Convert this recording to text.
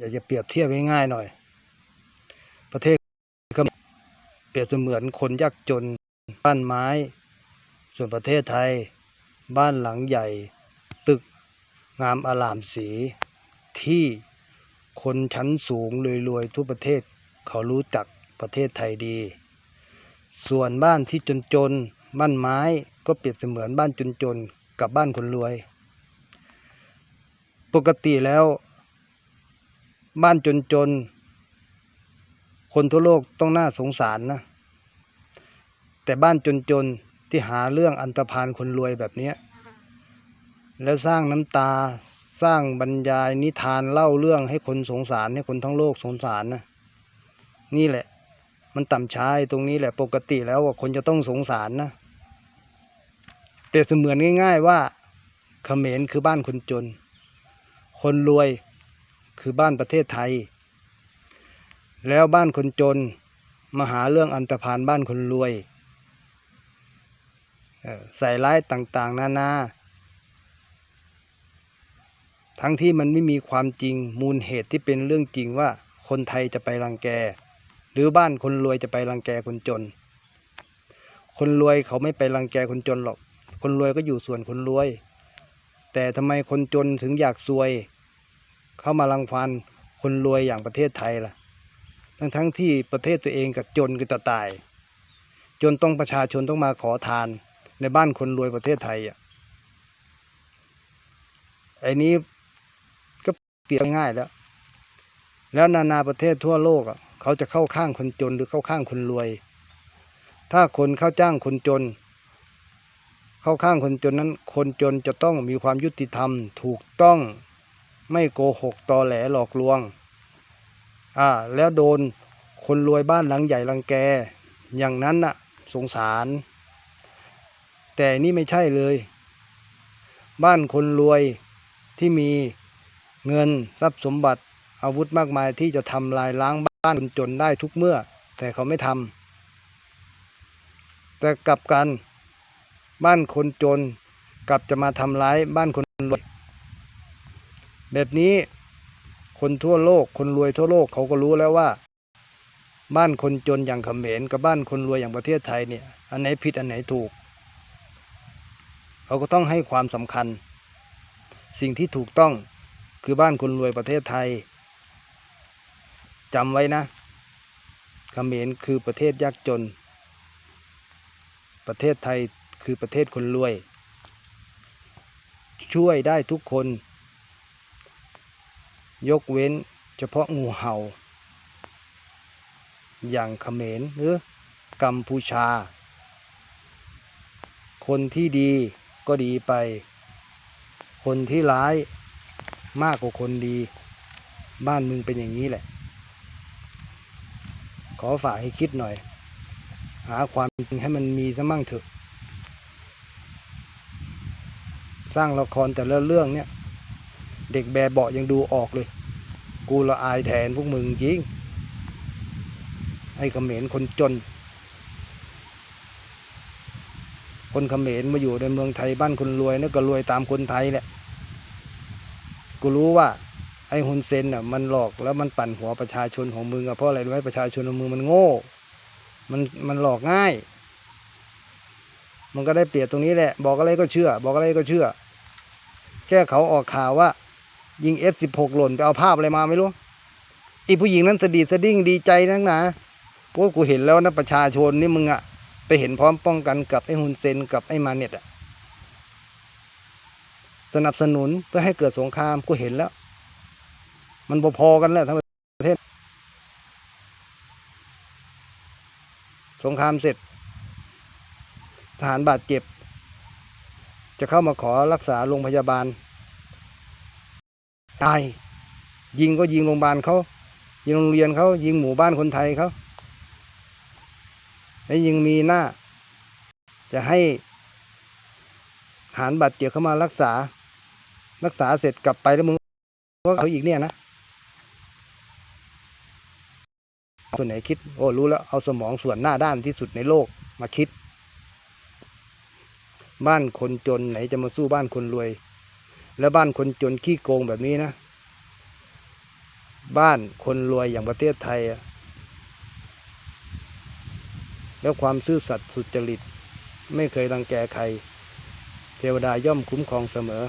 อยากจะเปรียบเทียบง่ายๆหน่อย ประเทศก็เปรียบเสมือนคนยากจนบ้านไม้ ส่วนประเทศไทย บ้านหลังใหญ่ ตึกงามอลามสี ที่คนชั้นสูงรวยๆทุกประเทศเขารู้จักประเทศไทยดี ส่วนบ้านที่จนๆบ้านไม้ก็เปรียบเสมือนบ้านจนๆกับบ้านคนรวย ปกติแล้ว บ้านจนๆคนทั่วโลกต้องน่าสงสารนะ แต่บ้านจนๆที่หาเรื่องอันตรพานคนรวยแบบนี้ แล้วสร้างน้ำตาสร้างบรรยายนิทานเล่าเรื่องให้คนสงสารให้คนทั้งโลกสงสารนะนี่แหละ มันต่ำช้าตรงนี้แหละปกติแล้วว่าคนจะต้องสงสารนะเปรียบเสมือนง่าย ๆว่าเขมรคือบ้านคนจน คนรวย คือบ้านประเทศไทย แล้วบ้านคนจนมาหาเรื่องอันตรพานบ้านคนรวย ใส่ร้ายต่างๆ นานา ทั้งที่มันไม่มีความจริงมูลเหตุที่เป็นเรื่องจริงว่าคนไทยจะไปรังแก หรือบ้านคนรวยจะไปรังแกคนจน คนรวยเขาไม่ไปรังแกคนจนหรอก คนรวยก็อยู่ส่วนคนรวย แต่ทำไมคนจนถึงอยากซวย เข้ามารังควานคนรวยอย่างประเทศไทยล่ะ ทั้งทั้งที่ประเทศตัวเองกับจนก็จะตาย จนต้องประชาชนต้องมาขอทานในบ้านคนรวยประเทศไทยอะไอ้นี้ก็เปรียบง่ายแล้ว แล้วนานาประเทศทั่วโลกอะเขาจะเข้าข้างคนจนหรือเข้าข้างคนรวย ถ้าคนเข้าจ้างคนจน เข้าข้างคนจนนั้น คนจนจะต้องมีความยุติธรรมถูกต้อง ไม่โกหกตอแหลหลอกลวง อ่า แล้วโดนคนรวยบ้านหลังใหญ่รังแก อย่างนั้นน่ะ สงสาร แต่นี่ไม่ใช่เลย บ้านคนรวยที่มีเงินทรัพย์สมบัติอาวุธมากมายที่จะทำลายล้างบ้านคนจนได้ทุกเมื่อ แต่เขาไม่ทำแต่กลับกัน บ้านคนจนกลับจะมาทำร้ายบ้านคน แบบนี้คนทั่วโลก คนรวยทั่วโลกเขาก็รู้แล้วว่า บ้านคนจนอย่างเขมรกับบ้านคนรวยอย่างประเทศไทยเนี่ย อันไหนผิดอันไหนถูก เขาก็ต้องให้ความสำคัญ สิ่งที่ถูกต้องคือบ้านคนรวยประเทศไทยจำไว้นะเขมรคือประเทศยากจน ประเทศไทยคือประเทศคนรวย ช่วยได้ทุกคน ยกเว้นเฉพาะงูเห่า อย่างเขมรหรือกัมพูชา คนที่ดีก็ดีไป คนที่ร้ายมากกว่าคนดี บ้านมึงเป็นอย่างนี้แหละ ขอฝากให้คิดหน่อย หาความจริงให้มันมีซะมั่งเถอะ สร้างละครแต่ละเรื่องเนี่ย เด็กแบเบาะยังดูออกเลย กูละอายแทนพวกมึงจริงไอ้เขมรคนจน คนเขมรมาอยู่ในเมืองไทยบ้านคนรวยนี่ก็รวยตามคนไทยแหละ กูรู้ว่า ไอ้ฮุนเซนอะ มันหลอกแล้วมันปั่นหัวประชาชนของมึงอะเพราะอะไรรู้ไหมประชาชนของมึงมันโง่ มันมันหลอกง่าย มันก็ได้เปรียบตรงนี้แหละ บอกอะไรก็เชื่อ บอกอะไรก็เชื่อ แค่เขาออกข่าวว่า ยิงเอสสิบหกหล่นไปเอาภาพอะไรมาไม่รู้อีผู้หญิงนั้นสะดีสะดิ้งดีใจนักหนาโอ้กูเห็นแล้วนะประชาชนนี่มึงอะไปเห็นพร้อมป้องกันกับไอ้ฮุนเซนกับไอ้มาเน็ตอะสนับสนุนเพื่อให้เกิดสงครามกูเห็นแล้ว มันพอๆกันแล้วทั้งประเทศ สงครามเสร็จทหารบาดเจ็บ จะเข้ามาขอรักษาโรงพยาบาล ตาย ยิงก็ยิงโรงพยาบาลเขายิงโรงเรียนเขายิงหมู่บ้านคนไทยเขาและยังมีหน้า จะให้หารบาดเจ็บเข้ามารักษา รักษาเสร็จกลับไปแล้วมึงก็เขาอีกเนี่ยนะส่วนไหนคิด โอ้รู้แล้วเอาสมองส่วนหน้าด้านที่สุดในโลกมาคิด บ้านคนจนไหนจะมาสู้บ้านคนรวย แล้วบ้านคนจนขี้โกงแบบนี้นะ บ้านคนรวยอย่างประเทศไทยอะแล้วความซื่อสัตย์สุจริต ไม่เคยรังแกใคร เทวดาย่อมคุ้มครองเสมอ